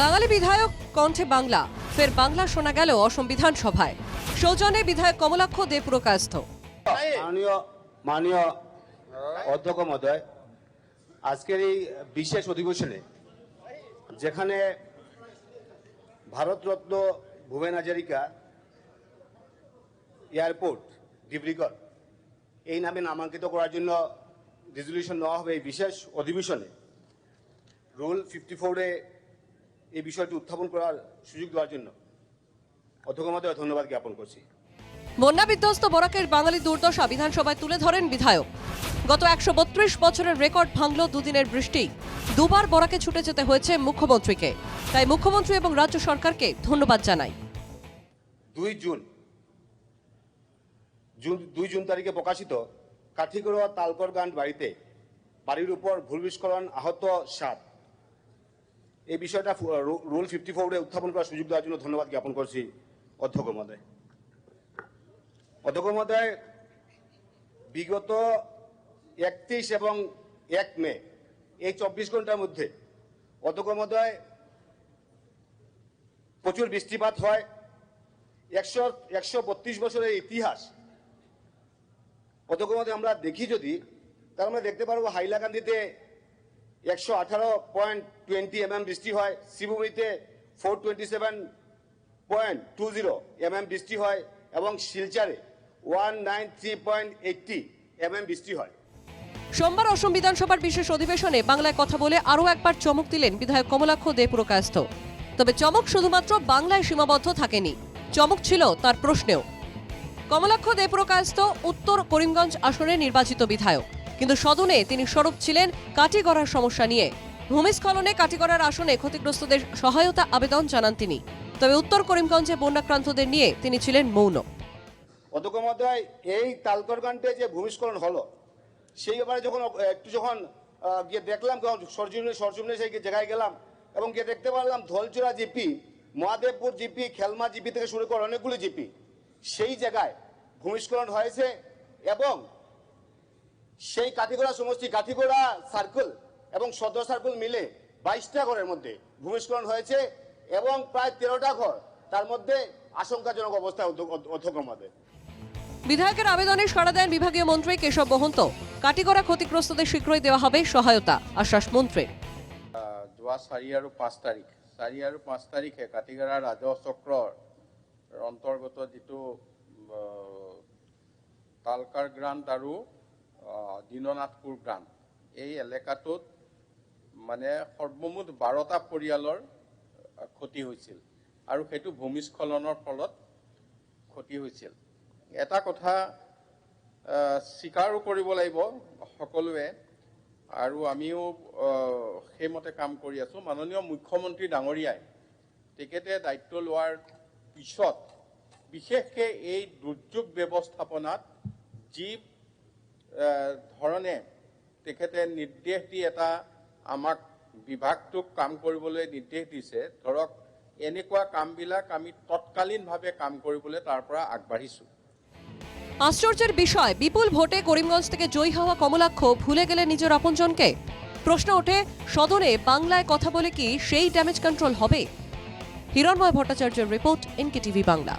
বাঙালি বিধায়ক কণ্ঠে বাংলা, ফের বাংলা শোনা গেল অসম বিধানসভায়। সৌজন্যে বিধায়ক কমলাক্ষ দে মাননীয় অধ্যক্ষ মহোদয়, আজকের এই বিশেষ অধিবেশনে যেখানে ভারতরত্ন ভুবেন হাজারিকা এয়ারপোর্ট, ডিব্রুগড়, এই নামে নামাঙ্কিত করার জন্য রেজলিউশন নেওয়া হবে এই বিশেষ অধিবেশনে। রুল ফিফটি ফোরে এই বিষয়টি উত্থাপন করার সুযোগ দেওয়ার জন্য অধ্যক্ষ মহোদয় ধন্যবাদ জ্ঞাপন করছি। বন্যা বিধ্বস্ত বরাকের বাঙালি দুর্দশা বিধানসভায় তুলে ধরেন বিধায়ক। গত একশো বত্রিশ বছরের রেকর্ড ভাঙল দুদিনের বৃষ্টি। দুবার বরাকে ছুটে যেতে হয়েছে মুখ্যমন্ত্রীকে। তাই মুখ্যমন্ত্রী এবং রাজ্য সরকারকে ধন্যবাদ জানাই। দুই জুন। জুন দুই জুন তারিখে প্রকাশিত কাঠিগড়া তালকর গান বাড়িতে বাড়ির উপর ভূমিস্খলন আহত সাত। এই বিষয়টা রুল ফিফটি ফোরে উত্থাপন করার সুযোগ দেওয়ার জন্য ধন্যবাদ জ্ঞাপন করছি অধ্যক্ষ মহোদয়। অধ্যক্ষ মহোদয়, বিগত একত্রিশ এবং এক মে, এই চব্বিশ ঘণ্টার মধ্যে অধ্যক্ষ মহোদয় প্রচুর বৃষ্টিপাত হয়। একশো একশো বত্রিশ বছরের ইতিহাস অতক্র মধ্যে আমরা দেখি যদি তার আমরা দেখতে পারব হাইলাকান্দিতে একশো আঠারো পয়েন্ট টোয়েন্টি এমএম বৃষ্টি হয়। শিবভূমিতে four twenty seven point two zero MM বৃষ্টি হয় এবং শিলচারে one nine three point eighty MM বৃষ্টি হয়। সোমবার অসম বিধানসভার বিশেষ অধিবেশনে বাংলায় কথা বলে আরও একবার চমক দিলেন বিধায়ক কমলাক্ষ দে পুরকায়স্থ। তবে চমক শুধুমাত্র বাংলায় সীমাবদ্ধ থাকেনি। চমক ছিল তার প্রশ্নেও। কমলাক্ষ দে পুরকায়স্থ উত্তর করিমগঞ্জ আসনে নির্বাচিত বিধায়ক। কিন্তু সদনে তিনি সরব ছিলেন কাটিগড়ার সমস্যা নিয়ে। ভূমিস্খলনে কাটিগড়ার আসনে ক্ষতিগ্রস্তদের সহায়তা আবেদন জানান তিনি। তবে উত্তর করিমগঞ্জে বন্যাক্রান্তদের নিয়ে তিনি ছিলেন মৌন। অধ্যক্ষ এই তালকরগানটে যে ভূমিস্খলন হলো, সেই ব্যাপারে যখন একটু যখন গিয়ে দেখলাম সরজমিনে সরজমিনে সেই জায়গায় গেলাম এবং গিয়ে দেখতে পারলাম Dhalchura GP, Mahadevpur GP, Khelma GP থেকে শুরু করে অনেকগুলো জিপি, সেই জায়গায় ভূমিস্খলন হয়েছে এবং সেই কাঠিগোড়া সমষ্টি কাঠিগোড়া সার্কেল এবং সদর সার্কেল মিলে বাইশটা ঘরের মধ্যে ভূমিস্খলন হয়েছে এবং প্রায় তেরোটা ঘর তার মধ্যে আশঙ্কাজনক অবস্থায় অধ্য- অধ্যক্ষ মহোদয় বিধায়কের আবেদনে সাড়া দেন বিভাগীয় মন্ত্রী কেশব মহন্ত। কাটিগড়া ক্ষতিগ্রস্তদের শীঘ্রই দেওয়া হবে সহায়তা আশ্বাস মন্ত্রী আহ, যোৱা চাৰি আৰু পাঁচ তাৰিখ। চাৰি আৰু পাঁচ তাৰিখে কাতিগাৰা ৰাজহ চক্ৰৰ অন্তৰ্গত যিটো তালকাৰ গ্ৰাণ্ট আৰু দীননাথপুৰ গ্ৰাণ্ট এই এলেকাটোত মানে সৰ্বমুঠ বাৰটা পৰিয়ালৰ ক্ষতি হৈছিল আৰু সেইটো ভূমিস্খলনৰ ফলত ক্ষতি হৈছিল। এটা কথা স্বীকাৰো কৰিব লাগিব সকলোৱে আৰু আমিও সেইমতে কাম কৰি আছোঁ। মাননীয় মুখ্যমন্ত্ৰী ডাঙৰীয়াই তেখেতে দায়িত্ব লোৱাৰ পিছত বিশেষকৈ এই দুৰ্যোগ ব্যৱস্থাপনাত যি ধৰণে তেখেতে নিৰ্দেশ দি এটা আমাক বিভাগটোক কাম কৰিবলৈ নিৰ্দেশ দিছে। ধৰক, এনেকুৱা কামবিলাক আমি তৎকালীনভাৱে কাম কৰিবলৈ তাৰ পৰা আগবাঢ়িছোঁ। আশ্চর্যের বিষয়, বিপুল ভোটে করিমগঞ্জ থেকে জয়ী হওয়া কমলাক্ষ ভুলে গেলে নিজের আপনজনকে। প্রশ্ন ওঠে, সদনে বাংলায় কথা বলে কি সেই ড্যামেজ কন্ট্রোল হবে হিরণময় ভট্টাচার্যের রিপোর্ট এনকে টিভি বাংলা।